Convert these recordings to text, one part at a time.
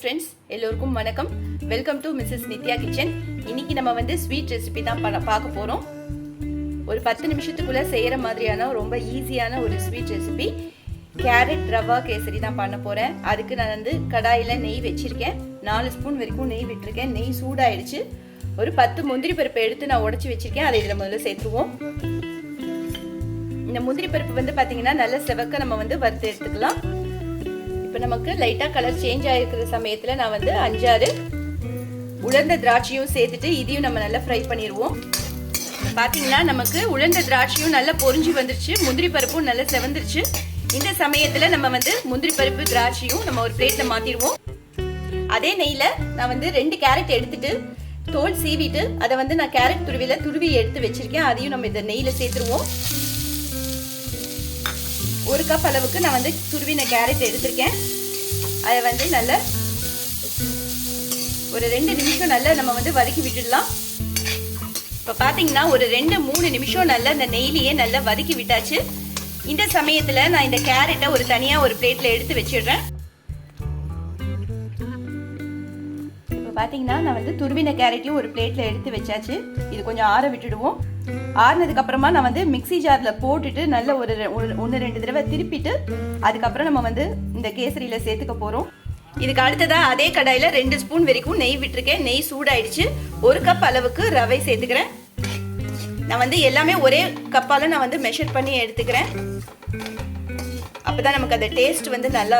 Friends எல்லோருக்கும் வணக்கம். Welcome to Mrs Nithya kitchen இன்னைக்கு நம்ம வந்து ஸ்வீட் ரெசிபி தான் பார்க்க போகிறோம் ஒரு பத்து நிமிஷத்துக்குள்ளே செய்கிற மாதிரியான ரொம்ப ஈஸியான ஒரு sweet recipe carrot rava kesari தான் பண்ண போகிறேன் அதுக்கு நான் வந்து கடாயில் நெய் வச்சுருக்கேன். நாலு ஸ்பூன் வரைக்கும் நெய் விட்டுருக்கேன். நெய் சூடாயிடுச்சு. ஒரு பத்து முந்திரி பருப்பை எடுத்து நான் உடச்சி வச்சுருக்கேன். அதை இதில் முதல்ல சேர்த்துருவோம். இந்த முந்திரி பருப்பு வந்து பார்த்தீங்கன்னா நல்ல செவக்க நம்ம வந்து வறுத்து எடுத்துக்கலாம். இப்போ நமக்கு லைட்டாக கலர் சேஞ்ச் ஆகிருக்கிற சமயத்தில் நான் வந்து அஞ்சாறு உலர்ந்த திராட்சையும் சேர்த்துட்டு இதையும் நம்ம நல்லா ஃப்ரை பண்ணிடுவோம் பார்த்தீங்கன்னா நமக்கு உலர்ந்த திராட்சையும் நல்லா பொறிஞ்சு வந்துருச்சு முந்திரி பருப்பும் நல்லா செவந்துருச்சு. இந்த சமயத்தில் நம்ம வந்து முந்திரி பருப்பு திராட்சையும் நம்ம ஒரு பிளேட்டில் மாற்றிடுவோம் அதே நெய்யில் நான் வந்து ரெண்டு கேரட் எடுத்துட்டு தோல் சீவிட்டு அதை வந்து நான் கேரட் துருவியில் துருவி எடுத்து வச்சுருக்கேன். அதையும் நம்ம இந்த நெய்யில் சேர்த்துருவோம். ஒரு கப் அளவுக்கு நான் வந்து துருவின கேரட் எடுத்திருக்கேன். அதை வந்து நல்ல ஒரு ரெண்டு நிமிஷம் நல்லா நம்ம வந்து வதக்கி விட்டுடலாம். இப்போ பார்த்தீங்கன்னா ஒரு ரெண்டு மூணு நிமிஷம் நல்லா இந்த நெய்லியே நல்லா வதக்கி விட்டாச்சு. இந்த சமயத்தில் நான் இந்த கேரட்டை ஒரு தனியாக ஒரு பிளேட்டில் எடுத்து வச்சிடுறேன். பார்த்தீங்கன்னா நான் வந்து துருவின கேரட்டையும் ஒரு பிளேட்டில் எடுத்து வச்சாச்சு. இது கொஞ்சம் ஆற விட்டுடுவோம். ஆறுனதுக்கப்புறமா நான் வந்து மிக்சி ஜாரில் போட்டுட்டு நல்ல ஒரு ஒன்று ரெண்டு தடவை திருப்பிட்டு அதுக்கப்புறம் நம்ம வந்து இந்த கேசரியில் சேர்த்துக்க போகிறோம் இதுக்கு அடுத்ததாக அதே கடாயில் ரெண்டு ஸ்பூன் வரைக்கும் நெய் விட்டுருக்கேன். நெய் சூடாயிடுச்சு. ஒரு கப் அளவுக்கு ரவை சேர்த்துக்கிறேன். நான் வந்து எல்லாமே ஒரே கப்பால் நான் வந்து மெஷர் பண்ணி எடுத்துக்கிறேன். அப்போ தான் நமக்கு அந்த டேஸ்ட் வந்து நல்லா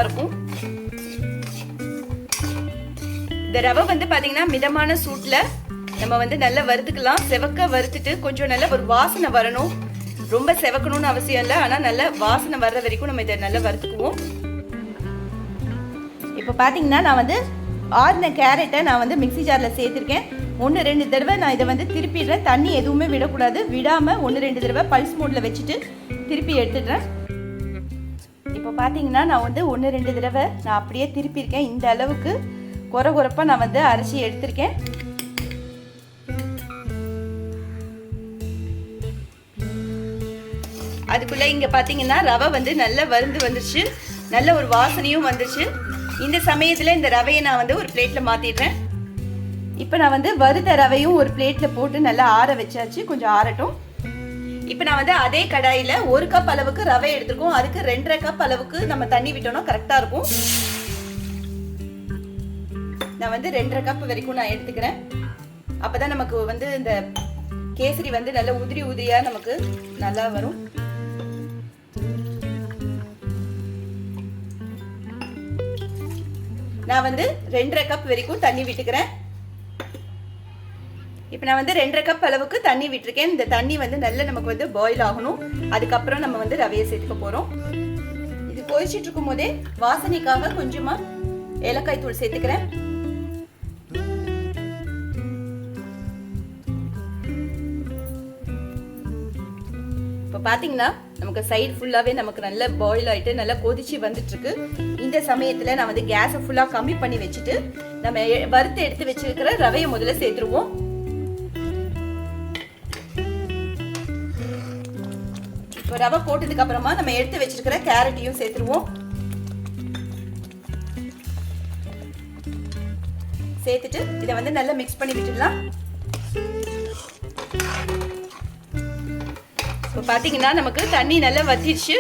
இந்த ரவை வந்து பார்த்தீங்கன்னா மிதமான சூட்டில் நம்ம வந்து நல்லா வறுத்துக்கலாம். செவக்க வறுத்துட்டு கொஞ்சம் நல்லா ஒரு வாசனை வரணும். ரொம்ப செவக்கணும்னு அவசியம் இல்லை. ஆனால் நல்லா வாசனை வர்ற வரைக்கும் நம்ம இதை நல்லா வறுத்துக்குவோம். இப்போ பார்த்தீங்கன்னா நான் வந்து ஆறின கேரட்டை நான் வந்து மிக்சி ஜாரில் சேர்த்துருக்கேன். ஒன்று ரெண்டு தடவை நான் இதை வந்து திருப்பிடுறேன். தண்ணி எதுவுமே விடக்கூடாது. விடாமல் ஒன்று ரெண்டு தடவை பல்ஸ் மோடில் வச்சுட்டு திருப்பி எடுத்துடுறேன். இப்போ பார்த்தீங்கன்னா நான் வந்து ஒன்று ரெண்டு தடவை நான் அப்படியே திருப்பியிருக்கேன். இந்த அளவுக்கு குறை குறைப்பாக நான் வந்து அரிசி எடுத்திருக்கேன். அதுக்குள்ளே இங்கே பார்த்தீங்கன்னா ரவை வந்து நல்ல வருந்து வந்துருச்சு. நல்ல ஒரு வாசனையும் வந்துருச்சு. இந்த சமயத்தில் இந்த ரவையை நான் வந்து ஒரு பிளேட்டில் மாற்றிடுறேன் இப்போ நான் வந்து வறுத்த ரவையும் ஒரு பிளேட்டில் போட்டு நல்லா ஆற வச்சாச்சு. கொஞ்சம் ஆறட்டும். இப்போ நான் வந்து அதே கடாயில் ஒரு கப் அளவுக்கு ரவை எடுத்துருக்கோம். அதுக்கு ரெண்டரை கப் அளவுக்கு நம்ம தண்ணி விட்டோம்னா கரெக்டாக இருக்கும். நான் வந்து ரெண்டரை கப் வரைக்கும் நான் எடுத்துக்கிறேன். அப்பதான் நமக்கு வந்து இந்த கேசரி வந்து நல்ல உதிரி உதிரியா நமக்கு நல்லா வரும். நான் வந்து ரெண்டரை கப் வரைக்கும் தண்ணி விட்டுக்கிறேன். இப்போ நான் வந்து ரெண்டரை கப் அளவுக்கு தண்ணி விட்டுருக்கேன். இந்த தண்ணி வந்து நல்லா நமக்கு வந்து பாயில் ஆகணும். அதுக்கப்புறம் நம்ம வந்து ரவையை சேர்த்துக்க போகிறோம் இது கொதிச்சிட்டு இருக்கும் போதே வாசனைக்காக கொஞ்சமாக ஏலக்காய் தூள் சேர்த்துக்கிறேன். இப்போ பார்த்தீங்கன்னா நமக்கு சைடு ஃபுல்லாகவே நமக்கு நல்ல பாயில் ஆகிட்டு நல்லா கொதிச்சு வந்துட்டுருக்கு. இந்த சமயத்தில் நான் வந்து கேஸை ஃபுல்லாக கம்மி பண்ணி வச்சுட்டு நம்ம வறுத்து எடுத்து வச்சிருக்கிற ரவையை முதல்ல சேர்த்துருவோம். இப்போ ரவை போட்டதுக்கு அப்புறமா நம்ம எடுத்து வச்சிருக்கிற கேரட்டையும் சேர்த்துருவோம். சேர்த்துட்டு இதை வந்து நல்லா மிக்ஸ் பண்ணி விட்டுடலாம். பார்த்தீங்கன்னா நமக்கு தண்ணி நல்லா வத்திடுச்சு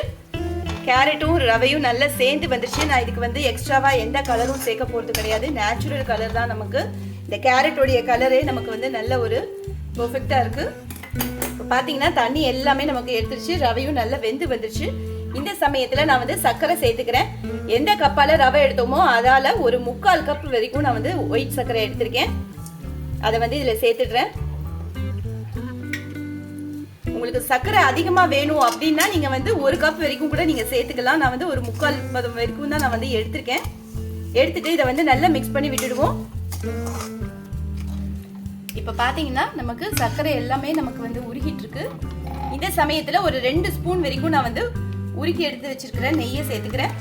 கேரட்டும் ரவையும் நல்லா சேர்ந்து வந்துருச்சு. நான் இதுக்கு வந்து எக்ஸ்ட்ராவாக எந்த கலரும் சேர்க்க போகிறது கிடையாது. நேச்சுரல் கலர் தான் நமக்கு. இந்த கேரட்டோடைய கலரே நமக்கு வந்து நல்ல ஒரு பர்ஃபெக்டாக இருக்குது இப்போ பார்த்தீங்கன்னா தண்ணி எல்லாமே நமக்கு எடுத்துருச்சு. ரவையும் நல்லா வெந்து வந்துருச்சு. இந்த சமயத்தில் நான் வந்து சர்க்கரை சேர்த்துக்கிறேன். எந்த கப்பால் ரவை எடுத்தோமோ அதால் ஒரு முக்கால் கப் வரைக்கும் நான் வந்து ஒயிட் சர்க்கரை எடுத்திருக்கேன். அதை வந்து இதில் சேர்த்துடுறேன். உங்களுக்கு சர்க்கரை அதிகமாக வேணும் அப்படின்னா நீங்கள் வந்து ஒரு கப் வரைக்கும் கூட நீங்கள் சேர்த்துக்கலாம். நான் வந்து ஒரு முக்கால் பதம் வரைக்கும் தான் நான் வந்து எடுத்திருக்கேன். எடுத்துட்டு இதை வந்து நல்லா மிக்ஸ் பண்ணி விட்டுடுவோம். இப்போ பார்த்தீங்கன்னா நமக்கு சர்க்கரை எல்லாமே நமக்கு வந்து உருகிட்டு இருக்கு இந்த சமயத்தில் ஒரு ரெண்டு ஸ்பூன் வரைக்கும் நான் வந்து உருக்கி எடுத்து வச்சிருக்கிறேன் நெய்யை சேர்த்துக்கிறேன்.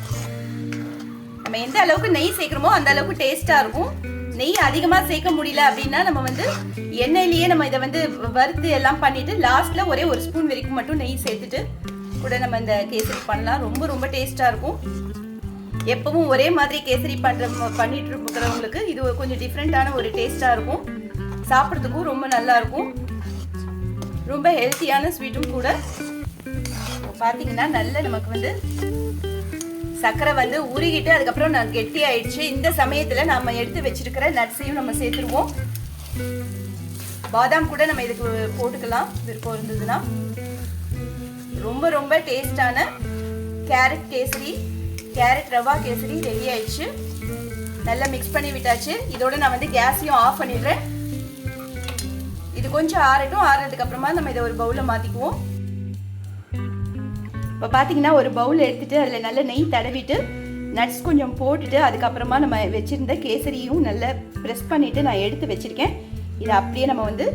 நம்ம எந்த அளவுக்கு நெய் சேர்க்குறோமோ அந்த அளவுக்கு டேஸ்ட்டாக இருக்கும். நெய் அதிகமாக சேர்க்க முடியல அப்படின்னா நம்ம வந்து எண்ணெயிலேயே நம்ம இதை வந்து வறுத்து எல்லாம் பண்ணிட்டு லாஸ்ட்ல ஒரே ஒரு ஸ்பூன் வரைக்கும் மட்டும் நெய் சேர்த்துட்டு கூட நம்ம இந்த கேசரி பண்ணலாம். ரொம்ப ரொம்ப டேஸ்ட்டாக இருக்கும். எப்பவும் ஒரே மாதிரி கேசரி பண்ற பண்ணிட்டு இருக்கிறவங்களுக்கு இது கொஞ்சம் டிஃப்ரெண்ட்டான ஒரு டேஸ்டா இருக்கும். சாப்பிட்றதுக்கும் ரொம்ப நல்லா இருக்கும். ரொம்ப ஹெல்த்தியான ஸ்வீட்டும் கூட. பார்த்தீங்கன்னா நல்ல நமக்கு வந்து சர்க்கரை வந்து உருகிட்டு அதுக்கப்புறம் நான் கெட்டி ஆயிடுச்சு இந்த சமயத்தில் நம்ம எடுத்து வச்சிருக்கிற நட்ஸையும் நம்ம சேர்த்துருவோம். பாதாம் கூட நம்ம இதுக்கு போட்டுக்கலாம். விருப்பம் இருந்ததுன்னா. ரொம்ப ரொம்ப டேஸ்டான carrot kesari carrot rava kesari ready ஆயிடுச்சு. நல்லா மிக்ஸ் பண்ணி விட்டாச்சு. இதோட நான் வந்து கேஸையும் ஆஃப் பண்ணிடுறேன். இது கொஞ்சம் ஆறட்டும். ஆறுறதுக்கு அப்புறமா நம்ம இதை ஒரு பவுலில் மாற்றிக்குவோம் இப்போ பார்த்தீங்கன்னா ஒரு பவுல் எடுத்துட்டு அதில் நல்ல நெய் தடவிட்டு நட்ஸ் கொஞ்சம் போட்டுட்டு அதுக்கப்புறமா நம்ம வச்சுருந்த கேசரியும் நல்லா ப்ரெஸ் பண்ணிவிட்டு நான் எடுத்து வச்சுருக்கேன். இதை அப்படியே நம்ம வந்து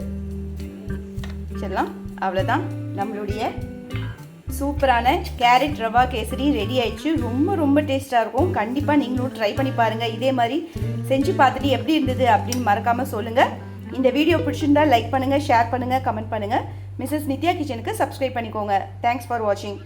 வச்சிடலாம். அவ்வளோதான் நம்மளுடைய சூப்பரான கேரட் ரவா கேசரி ரெடி ஆயிடுச்சு. ரொம்ப ரொம்ப டேஸ்ட்டாக இருக்கும். கண்டிப்பாக நீங்களும் ட்ரை பண்ணி பாருங்கள் இதே மாதிரி செஞ்சு பார்த்துட்டு எப்படி இருந்தது அப்படின்னு மறக்காமல் சொல்லுங்கள் இந்த வீடியோ பிடிச்சிருந்தா லைக் பண்ணுங்கள் ஷேர் பண்ணுங்கள் கமெண்ட் பண்ணுங்கள் மிஸ்ஸஸ் நித்யா கிச்சனுக்கு சப்ஸ்கிரைப் பண்ணிக்கோங்க. தேங்க்ஸ் ஃபார் வாட்சிங்